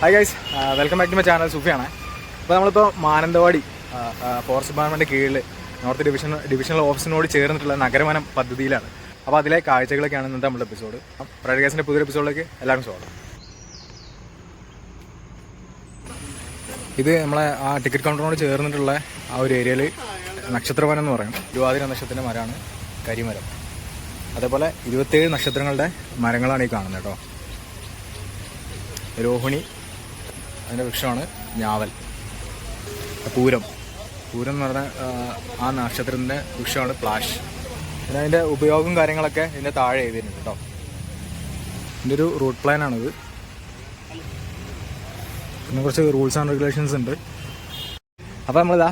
Hi guys welcome back to my channel സുഫിയാണ്. അപ്പോൾ നമ്മളിപ്പോൾ Mananthavady forest department കീഴിൽ നോർത്ത് ഡിവിഷൻ ഡിവിഷണൽ ഓഫീസിനോട് ചേർന്നിട്ടുള്ള നഗരവനം പദ്ധതിയിലാണ്. അപ്പോൾ അതിലെ കാഴ്ചകളൊക്കെയാണ് ഇന്നത്തെ നമ്മുടെ എപ്പിസോഡ് പ്രൈഡ് ഗേസിന്റെ പുതിയൊരു എപ്പിസോഡിലേക്ക് എല്ലാവരും സ്വാഗതം. ഇത് നമ്മളെ ആ ടിക്കറ്റ് കൗണ്ടറിനോട് ചേർന്നിട്ടുള്ള ആ ഒരു ഏരിയയിൽ നക്ഷത്രവനം എന്ന് പറയും. തിരുവാതിര നക്ഷത്രത്തിന്റെ മരമാണ് കരിമരം. അതേപോലെ ഇരുപത്തേഴ് നക്ഷത്രങ്ങളുടെ മരങ്ങളാണ് ഈ കാണുന്നത് കേട്ടോ. രോഹിണി അതിന്റെ വൃക്ഷമാണ് ഞാവൽ. പൂരം. പൂരം എന്ന് പറഞ്ഞ ആ, നക്ഷത്രത്തിന്റെ വൃക്ഷമാണ് പ്ലാഷ്. പിന്നെ അതിന്റെ ഉപയോഗം കാര്യങ്ങളൊക്കെ ഇതിന്റെ താഴെ എഴുതിയിട്ടുണ്ട് കേട്ടോ. ഇതിന്റെ ഒരു റൂട്ട് പ്ലാനാണിത് പിന്നെ കുറച്ച് റൂൾസ് ആൻഡ് റെഗുലേഷൻസ് ഉണ്ട്. അപ്പോൾ നമ്മളിതാ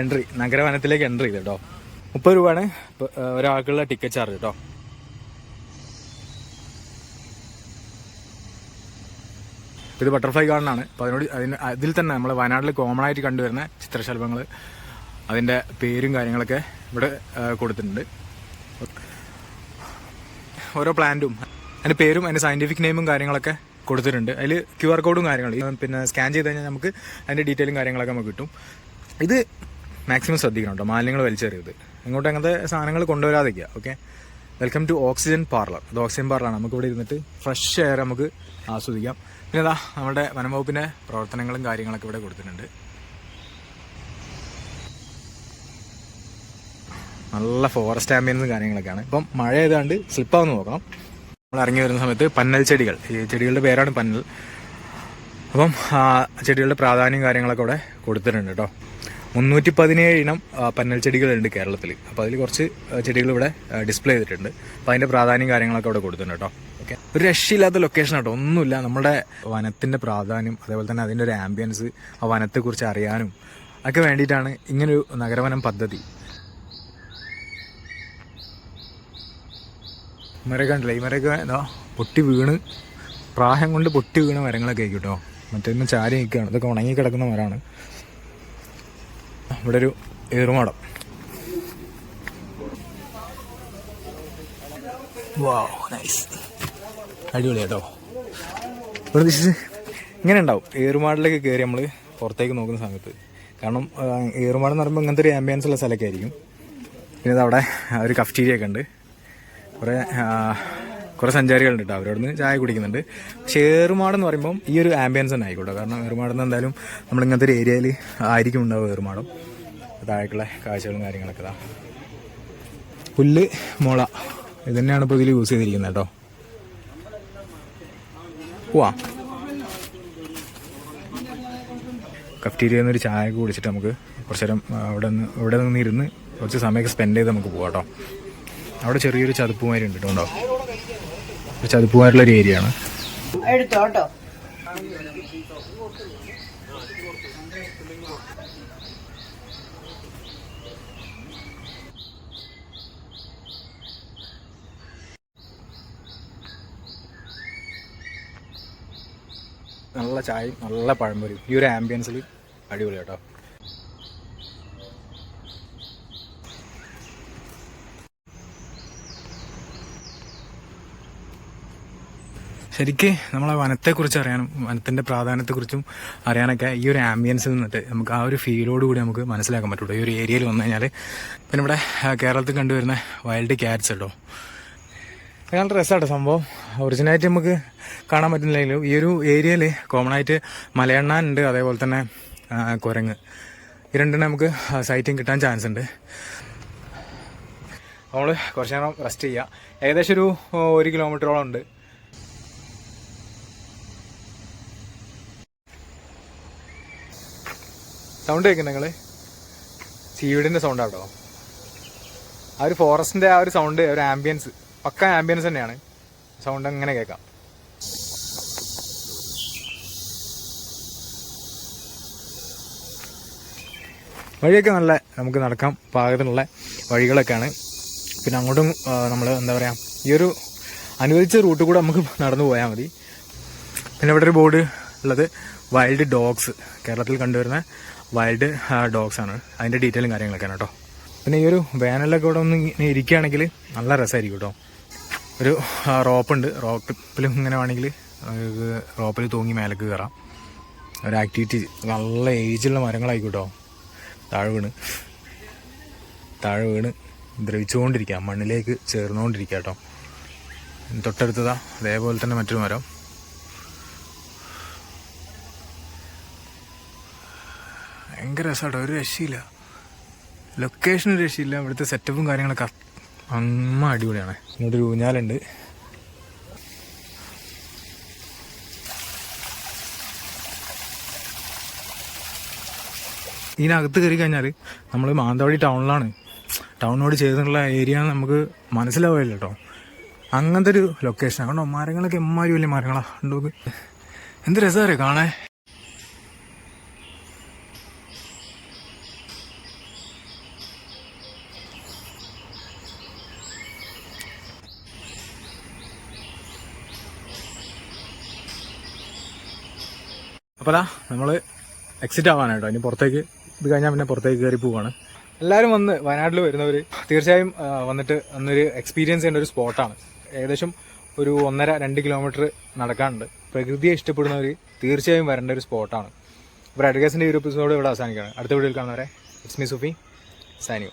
എൻട്രി നഗരവനത്തിലേക്ക് എൻട്രി ചെയ്ത് കേട്ടോ. മുപ്പത് രൂപയാണ് ഒരാൾക്കുള്ള ടിക്കറ്റ് ചാർജ് കേട്ടോ. ഇത് ബട്ടർഫ്ലൈ ഗാർഡൻ ആണ്. അപ്പോൾ അതിനോട് അതിന് അതിൽ തന്നെ നമ്മൾ വയനാട്ടിൽ കോമൺ ആയിട്ട് കണ്ടുവരുന്ന ചിത്രശലഭങ്ങൾ അതിന്റെ പേരും കാര്യങ്ങളൊക്കെ ഇവിടെ കൊടുത്തിട്ടുണ്ട്. ഓരോ പ്ലാന്റും അതിന്റെ പേരും അതിന്റെ സയന്റിഫിക് നെയിമും കാര്യങ്ങളൊക്കെ കൊടുത്തിട്ടുണ്ട്. അതിൽ ക്യു ആർ കോഡും കാര്യങ്ങളും പിന്നെ സ്കാൻ ചെയ്ത് കഴിഞ്ഞാൽ നമുക്ക് അതിന്റെ ഡീറ്റെയിലും കാര്യങ്ങളൊക്കെ നമുക്ക് കിട്ടും. ഇത് മാക്സിമം ശ്രദ്ധിക്കണം കേട്ടോ മാലിന്യങ്ങൾ വലിച്ചെറിയരുത്. ഇങ്ങോട്ട് അങ്ങനത്തെ സാധനങ്ങൾ കൊണ്ടുവരാതിരിക്കുക okay welcome to oxygen parlour ഇത് ഓക്സിജൻ പാർലറാണ് നമുക്ക് ഇവിടെ ഇരുന്നിട്ട് ഫ്രഷ് എയർ നമുക്ക് ആസ്വദിക്കാം. പിന്നെ ഇതാ നമ്മുടെ വനംവകുപ്പിന്റെ പ്രവർത്തനങ്ങളും കാര്യങ്ങളൊക്കെ ഇവിടെ കൊടുത്തിട്ടുണ്ട്. നല്ല ഫോറസ്റ്റ് ആംബിയൻസും കാര്യങ്ങളൊക്കെയാണ്. ഇപ്പം മഴ ഏതാണ്ട് സ്ലിപ്പാവുന്ന നോക്കണം. നമ്മൾ ഇറങ്ങി വരുന്ന സമയത്ത് പന്നൽ ചെടികൾ. ഈ ചെടികളുടെ പേരാണ് പന്നൽ. അപ്പം ചെടികളുടെ പ്രാധാന്യം കാര്യങ്ങളൊക്കെ ഇവിടെ കൊടുത്തിട്ടുണ്ട് കേട്ടോ മുന്നൂറ്റി പതിനേഴ് ഇനം പന്നൽ ചെടികളുണ്ട് കേരളത്തിൽ അപ്പോൾ അതിൽ കുറച്ച് ചെടികൾ ഇവിടെ ഡിസ്പ്ലേ ചെയ്തിട്ടുണ്ട്. അപ്പോൾ അതിന്റെ പ്രാധാന്യം കാര്യങ്ങളൊക്കെ അവിടെ കൊടുത്തിട്ടുണ്ട് കേട്ടോ. ഓക്കെ. ഒരു രക്ഷയില്ലാത്ത ലൊക്കേഷൻ കേട്ടോ ഒന്നുമില്ല. നമ്മുടെ വനത്തിന്റെ പ്രാധാന്യം അതേപോലെ തന്നെ അതിന്റെ ഒരു ആംബിയൻസ് ആ വനത്തെക്കുറിച്ച് അറിയാനും ഒക്കെ വേണ്ടിയിട്ടാണ് ഇങ്ങനൊരു നഗരവനം പദ്ധതി. മരമൊക്കെ കണ്ടില്ല? ഈ മരമൊക്കെ എന്താ പൊട്ടി വീണ്. പ്രായം കൊണ്ട് പൊട്ടി വീണ മരങ്ങളൊക്കെ ആയിരിക്കും കേട്ടോ. മറ്റൊന്ന് ചാരി നിൽക്കുകയാണ്. ഇതൊക്കെ ഉണങ്ങി കിടക്കുന്ന മരമാണ്. ഇവിടെ ഒരു ഏറുമാടം. വാവ് നൈസ് അടിപൊളി കേട്ടോ ഇവിടെ ഇങ്ങനെ ഉണ്ടാവും. ഏറുമാടിലേക്ക് കയറി നമ്മൾ പുറത്തേക്ക് നോക്കുന്ന സമയത്ത്. കാരണം ഏറുമാടം എന്ന് പറയുമ്പോൾ ഇങ്ങനത്തെ ഒരു ആംബിയൻസ് ഉള്ള സ്ഥലമൊക്കെ ആയിരിക്കും. പിന്നെ അവിടെ ഒരു കഫ്റ്റീരിയ ഒക്കെ ഉണ്ട്. കുറേ കുറേ സഞ്ചാരികളുണ്ട് കേട്ടോ. അവരോട് നിന്ന് ചായ കുടിക്കുന്നുണ്ട്. പക്ഷേ ഏറുമാടെന്ന് പറയുമ്പോൾ ഈ ഒരു ആംബിയൻസ് തന്നെ ആയിക്കോട്ടെ. കാരണം ഏറുമാടെന്ന് എന്തായാലും നമ്മൾ ഇങ്ങനത്തെ ഒരു ഏരിയയിൽ ആയിരിക്കും ഉണ്ടാവും ഏറുമാടം. താഴേക്കുള്ള കാഴ്ചകളും കാര്യങ്ങളൊക്കെ ഇതാ. പുല്ല് മുള ഇത് തന്നെയാണ് ഇപ്പോൾ ഇതിൽ യൂസ് ചെയ്തിരിക്കുന്നത് കേട്ടോ. പോവാ കഫ്റ്റീരിയ ഒരു ചായ കുടിച്ചിട്ട് നമുക്ക് കുറച്ച് നേരം അവിടെ നിന്ന് ഇവിടെ നിന്ന് ഇരുന്ന് കുറച്ച് സമയമൊക്കെ സ്പെൻഡ് ചെയ്ത് നമുക്ക് പോകാം കേട്ടോ. അവിടെ ചെറിയൊരു ചതുപ്പുമാരി ഉണ്ട് കേട്ടോ. ഒരു ചതുപ്പുമാരുള്ള ഒരു ഏരിയ ആണ്. നല്ല ചായയും നല്ല പഴംപൊരി ഈ ഒരു ആംബിയൻസിൽ അടിപൊളി കേട്ടോ. ശരിക്ക് നമ്മളെ വനത്തെക്കുറിച്ച് അറിയാനും വനത്തിന്റെ പ്രാധാന്യത്തെക്കുറിച്ചും അറിയാനൊക്കെ ഈ ഒരു ആംബിയൻസിൽ നിന്നിട്ട് നമുക്ക് ആ ഒരു ഫീലോട് കൂടി നമുക്ക് മനസ്സിലാക്കാൻ പറ്റുള്ളൂ ഈ ഒരു ഏരിയയിൽ വന്നു കഴിഞ്ഞാൽ പിന്നെ ഇവിടെ കേരളത്തിൽ കണ്ടുവരുന്ന വൈൽഡ് ക്യാറ്റ്സ് കേട്ടോ നല്ല രസമാണ് സംഭവം. ഒറിജിനായിട്ട് നമുക്ക് കാണാൻ പറ്റുന്നില്ലെങ്കിലും ഈ ഒരു ഏരിയയിൽ കോമൺ ആയിട്ട് മലയണ്ണാൻ ഉണ്ട് അതേപോലെ തന്നെ കുരങ്ങ്. ഈ രണ്ടെണ്ണം നമുക്ക് സൈറ്റിങ് കിട്ടാൻ ചാൻസ് ഉണ്ട്. നമ്മൾ കുറച്ച് നേരം റെസ്റ്റ് ചെയ്യുക ഏകദേശം ഒരു ഒരു കിലോമീറ്ററോളം ഉണ്ട്. സൗണ്ട് കേൾക്കുന്നു നിങ്ങൾ സീവീഡിന്റെ സൗണ്ട് ആട്ടോ. ആ ഒരു ഫോറസ്റ്റിന്റെ ആ ഒരു സൗണ്ട് ഒരു ആംബിയൻസ് പക്ക ആംബിയൻസ് തന്നെയാണ്. സൗണ്ട് അങ്ങനെ കേൾക്കാം. വഴിയൊക്കെ നല്ല നമുക്ക് നടക്കാം. പാകത്തിനുള്ള വഴികളൊക്കെയാണ്. പിന്നെ അങ്ങോട്ടും നമ്മൾ എന്താ പറയുക ഈ ഒരു അനുവദിച്ച റൂട്ട് കൂടെ നമുക്ക് നടന്നു പോയാൽ മതി. പിന്നെ ഇവിടെ ഒരു ബോർഡ് ഉള്ളത് വൈൽഡ് ഡോഗ്സ് കേരളത്തിൽ കണ്ടുവരുന്ന വൈൽഡ് ഡോഗ്സ് ആണ്. അതിന്റെ ഡീറ്റെയിലും കാര്യങ്ങളൊക്കെയാണ് കേട്ടോ. പിന്നെ ഈ ഒരു വേനലൊക്കെ ഇവിടെ ഒന്ന് ഇങ്ങനെ ഇരിക്കുകയാണെങ്കിൽ നല്ല രസമായിരിക്കും കേട്ടോ. ഒരു റോപ്പുണ്ട്. റോപ്പിലും ഇങ്ങനെ വേണമെങ്കിൽ റോപ്പിൽ തൂങ്ങി മേലേക്ക് കയറാം ഒരു ആക്ടിവിറ്റി നല്ല ഏജുള്ള മരങ്ങളായിക്കോട്ടോ. താഴെ വീണ്. താഴെ വീണ് ദ്രവിച്ചുകൊണ്ടിരിക്കാം. മണ്ണിലേക്ക് ചേർന്നുകൊണ്ടിരിക്കുക കേട്ടോ. തൊട്ടടുത്തതാ അതേപോലെ തന്നെ മറ്റൊരു മരം. ഭയങ്കര രസമാട്ടോ ഒരു രക്ഷയില്ല. ലൊക്കേഷൻ ഒരു രക്ഷയില്ല. ഇവിടുത്തെ സെറ്റപ്പും കാര്യങ്ങളൊക്കെ അമ്മ അടിപൊളിയാണ്. ഇങ്ങോട്ടൊരു ഊഞ്ഞാലുണ്ട്. ഇതിനകത്ത് കയറി കഴിഞ്ഞാൽ നമ്മൾ മാനന്തവാടി ടൗണിലാണ്. ടൗണിനോട് ചേർന്നുള്ള ഏരിയ നമുക്ക് മനസ്സിലാവില്ല കേട്ടോ. അങ്ങനത്തെ ഒരു ലൊക്കേഷൻ അതുകൊണ്ടോ മരങ്ങളൊക്കെ എമ്മാരി വലിയ മരങ്ങളാണ് ഉണ്ടോ? എന്ത് രസമാണ് കാണാൻ? അപ്പോൾ അതാ നമ്മൾ എക്സിറ്റ് ആവാനായിട്ടോ ഇനി പുറത്തേക്ക് ഇത് കഴിഞ്ഞാൽ പിന്നെ പുറത്തേക്ക് കയറി പോവാണ്. എല്ലാവരും വന്ന് വയനാട്ടിൽ വരുന്നവർ തീർച്ചയായും വന്നിട്ട് അന്നൊരു എക്സ്പീരിയൻസ് ചെയ്യേണ്ട ഒരു സ്പോട്ടാണ് ഏകദേശം ഒരു ഒന്നര രണ്ട് കിലോമീറ്റർ നടക്കാനുണ്ട്. പ്രകൃതിയെ ഇഷ്ടപ്പെടുന്നവർ തീർച്ചയായും വരേണ്ട ഒരു സ്പോട്ടാണ് ഇപ്പോൾ അഡ്ഗസിന്റെ ഈ ഒരു എപ്പിസോഡ് ഇവിടെ അവസാനിക്കുകയാണ്. അടുത്ത വീഡിയോയിൽ കാണുന്നവരെ ഇറ്റ്സ് മീ സുഫി. സാനിയോ